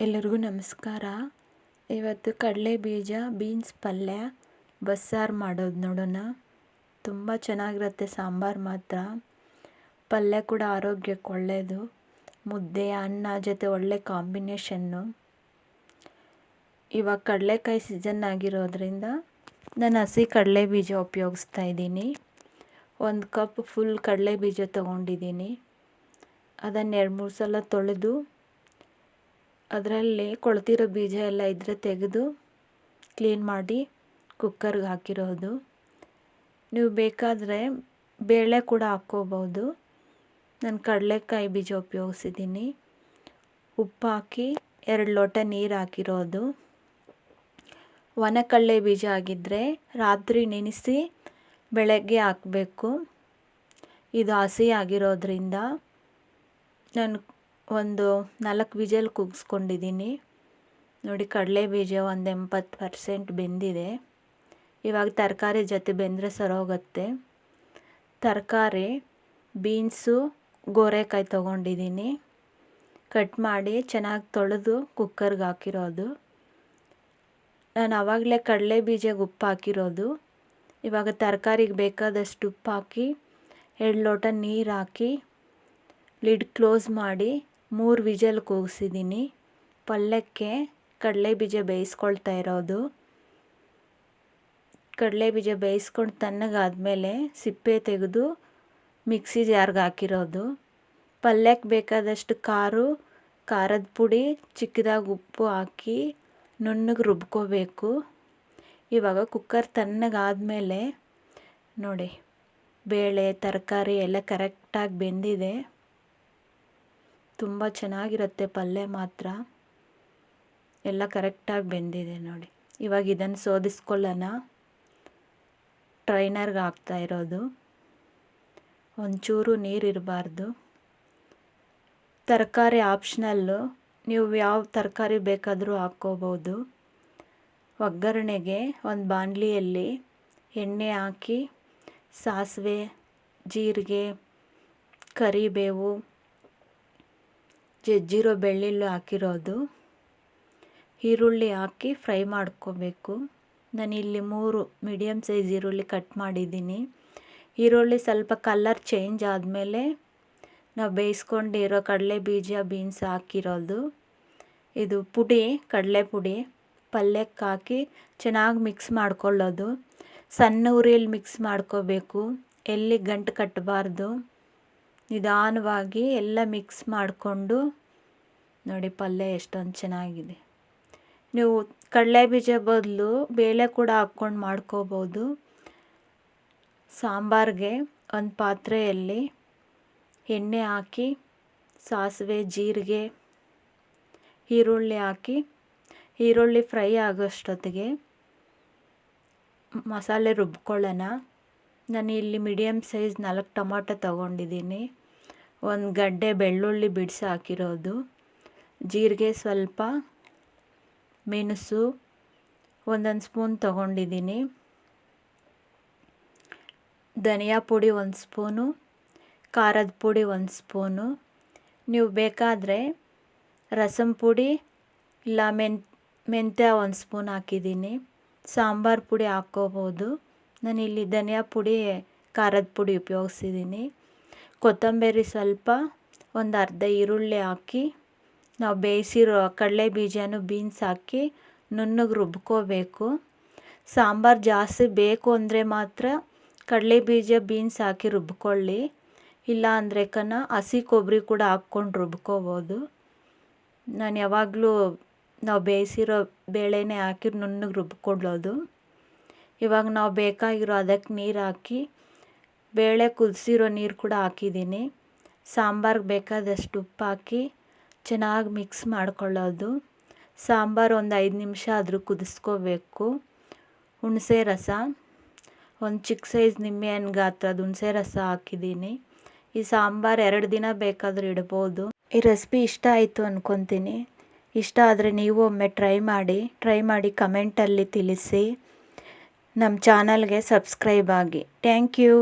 ಎಲ್ಲರಿಗೂ ನಮಸ್ಕಾರ. ಇವತ್ತು ಕಡಲೆ ಬೀಜ, ಬೀನ್ಸ್ ಪಲ್ಯ, ಬಸ್ಸಾರು ಮಾಡೋದು ನೋಡೋಣ. ತುಂಬ ಚೆನ್ನಾಗಿರುತ್ತೆ ಸಾಂಬಾರು ಮಾತ್ರ. ಪಲ್ಯ ಕೂಡ ಆರೋಗ್ಯಕ್ಕೆ ಒಳ್ಳೆಯದು ಮುದ್ದೆ, ಅನ್ನ ಜೊತೆ ಒಳ್ಳೆ ಕಾಂಬಿನೇಷನ್ನು. ಇವಾಗ ಕಡಲೆಕಾಯಿ ಸೀಸನ್ ಆಗಿರೋದ್ರಿಂದ ನಾನು ಹಸಿ ಕಡಲೆ ಬೀಜ ಉಪಯೋಗಿಸ್ತಾ ಇದ್ದೀನಿ. ಒಂದು ಕಪ್ ಫುಲ್ ಕಡಲೆ ಬೀಜ ತೊಗೊಂಡಿದ್ದೀನಿ. ಅದನ್ನು ಎರಡು ಮೂರು ಸಲ ತೊಳೆದು ಅದರಲ್ಲಿ ಕೊಳ್ತಿರೋ ಬೀಜ ಎಲ್ಲ ಇದ್ದರೆ ತೆಗೆದು ಕ್ಲೀನ್ ಮಾಡಿ ಕುಕ್ಕರ್ಗೆ ಹಾಕಿರೋದು. ನೀವು ಬೇಕಾದರೆ ಬೇಳೆ ಕೂಡ ಹಾಕ್ಕೋಬೋದು ನಾನು ಕಡಲೆಕಾಯಿ ಬೀಜ ಉಪಯೋಗಿಸಿದ್ದೀನಿ. ಉಪ್ಪು ಹಾಕಿ ಎರಡು ಲೋಟ ನೀರು ಹಾಕಿರೋದು. ಒಣ ಕಡಲೆ ಬೀಜ ಆಗಿದ್ದರೆ ರಾತ್ರಿ ನೆನೆಸಿ ಬೆಳಗ್ಗೆ ಹಾಕಬೇಕು. ಇದು ಹಸಿ ಆಗಿರೋದ್ರಿಂದ ನಾನು ಒಂದು ನಾಲ್ಕು ವಿಜಲ್ ಕೂಗಿಸ್ಕೊಂಡಿದ್ದೀನಿ. ನೋಡಿ, ಕಡಲೆ ಬೀಜ ಒಂದು ಎಂಬತ್ತು ಪರ್ಸೆಂಟ್ ಬೆಂದಿದೆ. ಇವಾಗ ತರಕಾರಿ ಜೊತೆ ಬೆಂದರೆ ಸರೋಗುತ್ತೆ. ತರಕಾರಿ, ಬೀನ್ಸು, ಗೋರೆಕಾಯಿ ತೊಗೊಂಡಿದ್ದೀನಿ. ಕಟ್ ಮಾಡಿ ಚೆನ್ನಾಗಿ ತೊಳೆದು ಕುಕ್ಕರ್ಗೆ ಹಾಕಿರೋದು. ನಾನು ಆವಾಗಲೇ ಕಡಲೆ ಬೀಜಕ್ಕೆ ಉಪ್ಪು ಹಾಕಿರೋದು. ಇವಾಗ ತರಕಾರಿಗೆ ಬೇಕಾದಷ್ಟು ಉಪ್ಪು ಹಾಕಿ ಎರಡು ಲೋಟ ನೀರು ಹಾಕಿ, ಲಿಡ್ ಕ್ಲೋಸ್ ಮಾಡಿ ಮೂರು ವಿಜಲ್ ಕೂಗಿಸಿದ್ದೀನಿ ಪಲ್ಯಕ್ಕೆ ಕಡಲೆ ಬೀಜ ಬೇಯಿಸ್ಕೊಳ್ತಾ ಇರೋದು. ಕಡಲೆ ಬೀಜ ಬೇಯಿಸ್ಕೊಂಡು ತಣ್ಣಗಾದಮೇಲೆ ಸಿಪ್ಪೆ ತೆಗೆದು ಮಿಕ್ಸಿ ಜಾರ್ಗೆ ಹಾಕಿರೋದು. ಪಲ್ಯಕ್ಕೆ ಬೇಕಾದಷ್ಟು ಖಾರು ಖಾರದ ಪುಡಿ, ಚಿಕ್ಕದಾಗಿ ಉಪ್ಪು ಹಾಕಿ ನುಣ್ಣಗೆ ರುಬ್ಕೋಬೇಕು. ಇವಾಗ ಕುಕ್ಕರ್ ತಣ್ಣಗಾದಮೇಲೆ ನೋಡಿ, ಬೇಳೆ, ತರಕಾರಿ ಎಲ್ಲ ಕರೆಕ್ಟಾಗಿ ಬೆಂದಿದೆ. ತುಂಬ ಚೆನ್ನಾಗಿರುತ್ತೆ ಪಲ್ಯ ಮಾತ್ರ. ಎಲ್ಲ ಕರೆಕ್ಟಾಗಿ ಬೆಂದಿದೆ ನೋಡಿ. ಇವಾಗ ಇದನ್ನು ಶೋಧಿಸ್ಕೊಳ್ಳೋಣ ಟ್ರೈನರ್ಗೆ ಹಾಕ್ತಾ ಇರೋದು. ಒಂಚೂರು ನೀರಿರಬಾರ್ದು ತರಕಾರಿ ಆಪ್ಷನಲ್ಲು. ನೀವು ಯಾವ ತರಕಾರಿ ಬೇಕಾದರೂ ಹಾಕ್ಕೋಬೋದು. ಒಗ್ಗರಣೆಗೆ ಒಂದು ಬಾಣಲಿಯಲ್ಲಿ ಎಣ್ಣೆ ಹಾಕಿ, ಸಾಸಿವೆ, ಜೀರಿಗೆ, ಕರಿಬೇವು ಜಜ್ಜಿರೋ ಬೆಳ್ಳುಳ್ಳಿ ಹಾಕಿರೋದು. ಈರುಳ್ಳಿ ಹಾಕಿ ಫ್ರೈ ಮಾಡ್ಕೋಬೇಕು. ನಾನಿಲ್ಲಿ ಮೂರು ಮೀಡಿಯಮ್ ಸೈಜ್ ಈರುಳ್ಳಿ ಕಟ್ ಮಾಡಿದ್ದೀನಿ. ಈರುಳ್ಳಿ ಸ್ವಲ್ಪ ಕಲರ್ ಚೇಂಜ್ ಆದಮೇಲೆ ನಾವು ಬೇಯಿಸ್ಕೊಂಡಿರೋ ಕಡಲೆ ಬೀಜ, ಬೀನ್ಸ್ ಹಾಕಿರೋದು. ಇದು ಪುಡಿ, ಕಡಲೆ ಪುಡಿ. ಪಲ್ಯಕ್ಕೆ ಹಾಕಿ ಚೆನ್ನಾಗಿ ಮಿಕ್ಸ್ ಮಾಡ್ಕೊಳ್ಳೋದು. ಸಣ್ಣ ಉರಿಯಲ್ಲಿ ಮಿಕ್ಸ್ ಮಾಡ್ಕೋಬೇಕು. ಎಲ್ಲಿ ಗಂಟು ಕಟ್ಟಬಾರ್ದು. ನಿಧಾನವಾಗಿ ಎಲ್ಲ ಮಿಕ್ಸ್ ಮಾಡಿಕೊಂಡು ನೋಡಿ ಪಲ್ಯ ಎಷ್ಟೊಂದು ಚೆನ್ನಾಗಿದೆ. ನೀವು ಕಡಲೆ ಬೀಜ ಬದಲು ಬೇಳೆ ಕೂಡ ಹಾಕ್ಕೊಂಡು ಮಾಡ್ಕೋಬೋದು. ಸಾಂಬಾರಿಗೆ ಒಂದು ಪಾತ್ರೆಯಲ್ಲಿ ಎಣ್ಣೆ ಹಾಕಿ, ಸಾಸಿವೆ, ಜೀರಿಗೆ, ಈರುಳ್ಳಿ ಹಾಕಿ, ಈರುಳ್ಳಿ ಫ್ರೈ ಆಗೋಷ್ಟೊತ್ತಿಗೆ ಮಸಾಲೆ ರುಬ್ಕೊಳ್ಳೋಣ. ನಾನು ಇಲ್ಲಿ ಮೀಡಿಯಮ್ ಸೈಜ್ ನಾಲ್ಕು ಟೊಮಾಟೊ ತಗೊಂಡಿದ್ದೀನಿ. ಒಂದು ಗಡ್ಡೆ ಬೆಳ್ಳುಳ್ಳಿ ಬಿಡಿಸಿ ಹಾಕಿರೋದು. ಜೀರಿಗೆ ಸ್ವಲ್ಪ, ಮೆಣಸು, ಒಂದೊಂದು ಸ್ಪೂನ್ ತಗೊಂಡಿದ್ದೀನಿ. ಧನಿಯಾ ಪುಡಿ ಒಂದು ಸ್ಪೂನು ಖಾರದ ಪುಡಿ ಒಂದು ಸ್ಪೂನು ನೀವು ಬೇಕಾದರೆ ರಸಂ ಪುಡಿ ಇಲ್ಲ ಮೆನ್, ಮೆಂತ್ಯ ಒಂದು ಸ್ಪೂನ್ ಹಾಕಿದ್ದೀನಿ. ಸಾಂಬಾರು ಪುಡಿ ಹಾಕ್ಕೋಬೋದು. ನಾನಿಲ್ಲಿ ಧನಿಯಾ ಪುಡಿ, ಖಾರದ ಪುಡಿ ಉಪಯೋಗಿಸಿದ್ದೀನಿ. ಕೊತ್ತಂಬರಿ ಸ್ವಲ್ಪ, ಒಂದು ಅರ್ಧ ಈರುಳ್ಳಿ ಹಾಕಿ, ನಾವು ಬೇಯಿಸಿರೋ ಕಡಲೆ ಬೀಜನೂ ಬೀನ್ಸ್ ಹಾಕಿ ನುಣ್ಣಗೆ ರುಬ್ಕೋಬೇಕು. ಸಾಂಬಾರು ಜಾಸ್ತಿ ಬೇಕು ಅಂದರೆ ಮಾತ್ರ ಕಡಲೆ ಬೀಜ, ಬೀನ್ಸ್ ಹಾಕಿ ರುಬ್ಕೊಳ್ಳಿ. ಇಲ್ಲ ಅಂದರೆ ಕನ ಹಸಿ ಕೊಬ್ಬರಿ ಕೂಡ ಹಾಕ್ಕೊಂಡು ರುಬ್ಕೋಬೋದು. ನಾನು ಯಾವಾಗಲೂ ನಾವು ಬೇಯಿಸಿರೋ ಬೇಳೆನೇ ಹಾಕಿ ನುಣ್ಣಗೆ ರುಬ್ಕೊಳ್ಳೋದು. ಇವಾಗ ನಾವು ಬೇಕಾಗಿರೋ ಅದಕ್ಕೆ ನೀರು ಹಾಕಿ, ಬೇಳೆ ಕುದಿಸಿರೋ ನೀರು ಕೂಡ ಹಾಕಿದ್ದೀನಿ. ಸಾಂಬಾರ್ಗೆ ಬೇಕಾದಷ್ಟು ಉಪ್ಪು ಹಾಕಿ ಚೆನ್ನಾಗಿ ಮಿಕ್ಸ್ ಮಾಡ್ಕೊಳ್ಳೋದು. ಸಾಂಬಾರು ಒಂದು ಐದು ನಿಮಿಷ ಆದರೂ ಕುದಿಸ್ಕೋಬೇಕು. ಹುಣಸೆ ರಸ, ಒಂದು ಚಿಕ್ಕ ಸೈಜ್ ನಿಂಬೆಹಣ್ಣು ಗಾತ್ರದ ಹುಣಸೆ ರಸ ಹಾಕಿದ್ದೀನಿ. ಈ ಸಾಂಬಾರು ಎರಡು ದಿನ ಬೇಕಾದರೂ ಇಡ್ಬೋದು. ಈ ರೆಸಿಪಿ ಇಷ್ಟ ಆಯಿತು ಅಂದ್ಕೊತೀನಿ ಇಷ್ಟ ಆದರೆ ನೀವು ಒಮ್ಮೆ ಟ್ರೈ ಮಾಡಿ ಟ್ರೈ ಮಾಡಿ ಕಮೆಂಟಲ್ಲಿ ತಿಳಿಸಿ. ನಮ್ಮ ಚಾನಲ್ಗೆ ಸಬ್ಸ್ಕ್ರೈಬ್ ಆಗಿ. Thank you.